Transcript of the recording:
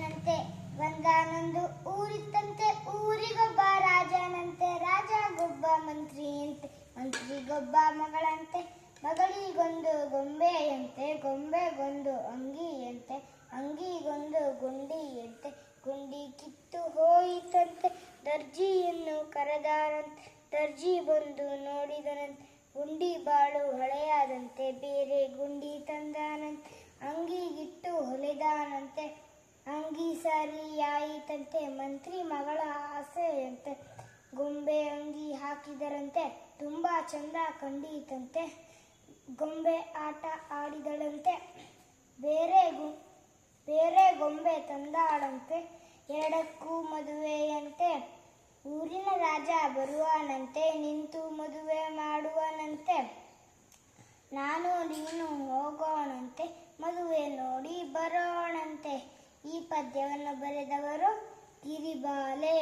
ರಾಜನಂತೆ ಒಂದಾನೊಂದು ಊರಿತ್ತಂತೆ, ಊರಿಗೊಬ್ಬ ರಾಜನಂತೆ, ರಾಜಗೊಬ್ಬ ಮಂತ್ರಿಯಂತೆ, ಮಂತ್ರಿಗೊಬ್ಬ ಮಗಳಂತೆ, ಮಗಳಿಗೊಂದು ಗೊಂಬೆಯಂತೆ, ಗೊಂಬೆಗೊಂದು ಅಂಗಿಯಂತೆ, ಅಂಗಿಗೊಂದು ಗುಂಡಿಯಂತೆ, ಗುಂಡಿ ಕಿತ್ತು ಹೋಯಿತಂತೆ, ದರ್ಜಿಯನ್ನು ಕರೆದಾರಂತೆ, ದರ್ಜಿ ಬಂದು ನೋಡಿದನಂತೆ, ಗುಂಡಿ ಬಾಳು ಹಳೆಯಾದಂತೆ, ಬೇರೆ ಗುಂಡಿ ತಂದಾನಂತೆ ಅಂಗಿಗಿಟ್ಟು ಸರಿಯಾಯಿತಂತೆ, ಮಂತ್ರಿ ಮಗಳ ಆಸೆಯಂತೆ, ಗೊಂಬೆ ಅಂಗಿ ಹಾಕಿದರಂತೆ, ತುಂಬಾ ಚಂದ ಕಂಡೀತಂತೆ, ಗೊಂಬೆ ಆಟ ಆಡಿದಳಂತೆ, ಬೇರೆ ಗು, ಬೇರೆ ಗೊಂಬೆ ತಂದಾಳಂತೆ, ಎರಡಕ್ಕೂ ಮದುವೆಯಂತೆ, ಊರಿನ ರಾಜ ಬರುವನಂತೆ, ನಿಂತು ಮದುವೆ ಮಾಡುವನಂತೆ, ನಾನು ನೀನು ಹೋಗೋಣಂತೆ ಈ ಪದ್ಯವನ್ನು ಬರೆದವರು ಗಿರಿಬಾಲೆ